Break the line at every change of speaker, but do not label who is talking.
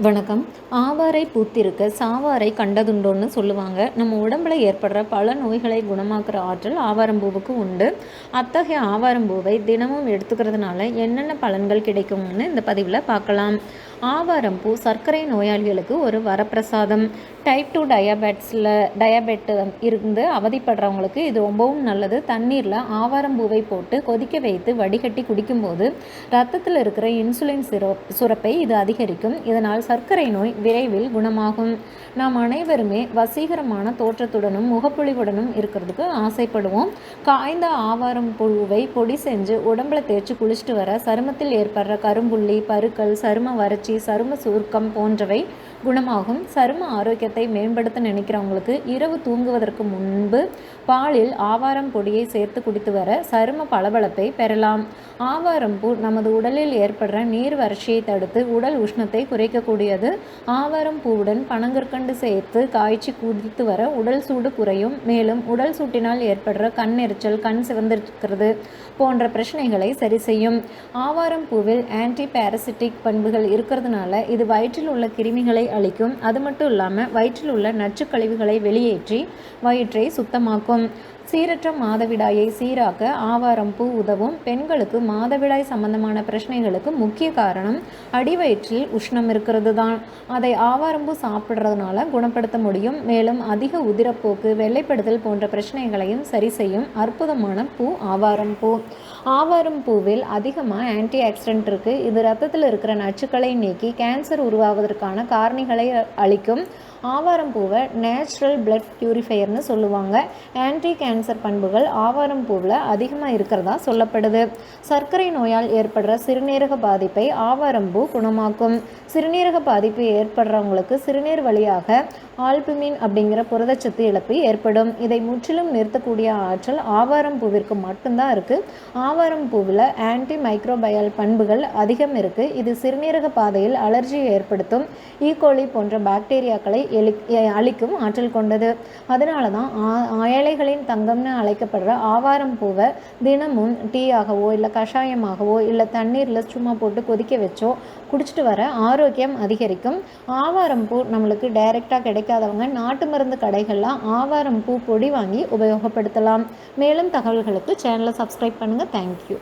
வணக்கம். ஆவாரை பூத்திருக்க சாவாரை கண்டதுண்டோன்னு சொல்லுவாங்க. நம்ம உடம்புல ஏற்படுற பல நோய்களை குணமாக்குற ஆற்றல் ஆவாரம்பூவுக்கு உண்டு. அத்தகைய ஆவாரம்பூவை தினமும் எடுத்துக்கிறதுனால என்னென்ன பலன்கள் கிடைக்கும்னு இந்த பதிவில் பார்க்கலாம். ஆவாரம்பூ சர்க்கரை நோயாளிகளுக்கு ஒரு வரப்பிரசாதம். டைப் டூ டயாபெட்ஸில் டயாபெட்டு இருந்து அவதிப்படுறவங்களுக்கு இது ரொம்பவும் நல்லது. தண்ணீரில் ஆவாரம்பூவை போட்டு கொதிக்க வைத்து வடிகட்டி குடிக்கும்போது ரத்தத்தில் இருக்கிற இன்சுலின் சிரப் சுரப்பை இது அதிகரிக்கும். இதனால் சர்க்கரை நோய் விரைவில் குணமாகும். நாம் அனைவருமே வசீகரமான தோற்றத்துடனும் முகப்பொழிவுடனும் இருக்கிறதுக்கு ஆசைப்படுவோம். காய்ந்த ஆவாரம் புழுவை பொடி செஞ்சு உடம்புல தேய்ச்சி குளிச்சுட்டு வர சருமத்தில் ஏற்படுற கரும்புள்ளி பருக்கள் சரும வறட்சி சரும சுருக்கம் போன்றவை குணமாகும். சரும ஆரோக்கியத்தை மேம்படுத்த நினைக்கிறவங்களுக்கு இரவு தூங்குவதற்கு முன்பு பாலில் ஆவாரம் பொடியை சேர்த்து குடித்து வர சரும பளபளப்பை பெறலாம். ஆவாரம்பூ நமது உடலில் ஏற்படுற நீர் வறட்சியை தடுத்து உடல் உஷ்ணத்தை குறைக்கக்கூடியது. ஆவாரம் பூவுடன் பனங்கற்கண்டு சேர்த்து காய்ச்சி குடித்து வர உடல் சூடு குறையும். மேலும் உடல் சூட்டினால் ஏற்படுற கண் எரிச்சல் கண் சிவந்திருக்கிறது போன்ற பிரச்சனைகளை சரி செய்யும். ஆவாரம்பூவில் ஆன்டி பாரசிட்டிக் பண்புகள் இருக்கிறதுனால இது வயிற்றில் உள்ள கிருமிகளை அழிக்கும். அது மட்டும் இல்லாமல் வயிற்றில் உள்ள நச்சுக்கழிவுகளை வெளியேற்றி வயிற்றை சுத்தமாக்கும். சீரற்ற மாதவிடாயை சீராக்க ஆவாரம் பூ உதவும் பெண்களுக்கு மாதவிடாய் சம்பந்தமான பிரச்சனைகளுக்கு முக்கிய காரணம் அடிவயிற்றில் உஷ்ணம் இருக்கிறது தான் அதை ஆவாரம்பூ சாப்பிட்றதுனால குணப்படுத்த முடியும். மேலும் அதிக உதிரப்போக்கு வெள்ளைப்படுதல் போன்ற பிரச்சனைகளையும் சரி செய்யும் அற்புதமான பூ ஆவாரம் பூ. ஆவாரம் பூவில் அதிகமாக ஆன்டி ஆக்சிடென்ட் இருக்குது இது ரத்தத்தில் இருக்கிற நச்சுக்களை நீக்கி கேன்சர் உருவாவதற்கான காரணிகளை அளிக்கும் ஆவாரம் பூவை நேச்சுரல் பிளட் பியூரிஃபையர்னு சொல்லுவாங்க. ஆன்டி கேன்சர் பண்புகள் ஆவாரம் பூவில் அதிகமாக இருக்கிறதா சொல்லப்படுது. சர்க்கரை நோயால் ஏற்படுற சிறுநீரக பாதிப்பை ஆவாரம் பூ குணமாக்கும். சிறுநீரக பாதிப்பு ஏற்படுறவங்களுக்கு சிறுநீர் வழியாக ஆல்புமின் அப்படிங்கிற புரதச்சத்து இழப்பு ஏற்படும். இதை முற்றிலும் நிறுத்தக்கூடிய ஆற்றல் ஆவாரம் பூவிற்கு மட்டும்தான் இருக்குது ஆவாரம் பூவில் ஆன்டி மைக்ரோபயல் பண்புகள் அதிகம் இருக்குது இது சிறுநீரக பாதையில் அலர்ஜியை ஏற்படுத்தும். E. ஈகோலி போன்ற பாக்டீரியாக்களை எலி அழிக்கும் ஆற்றல் கொண்டது. அதனால தான் ஏழைகளின் தங்கம்னு அழைக்கப்படுற ஆவாரம் பூவை தினமும் டீயாகவோ இல்லை கஷாயமாகவோ இல்லை தண்ணீரில் சும்மா போட்டு கொதிக்க வச்சோ குடிச்சிட்டு வர ஆரோக்கியம் அதிகரிக்கும். ஆவாரம் பூ நம்மளுக்கு டைரெக்டாக கிடைக்காதவங்க நாட்டு மருந்து கடைகளில் ஆவாரம் பூ பொடி வாங்கி உபயோகப்படுத்தலாம். மேலும் தகவல்களுக்கு சேனலை சப்ஸ்கிரைப் பண்ணுங்கள் தேங்க்யூ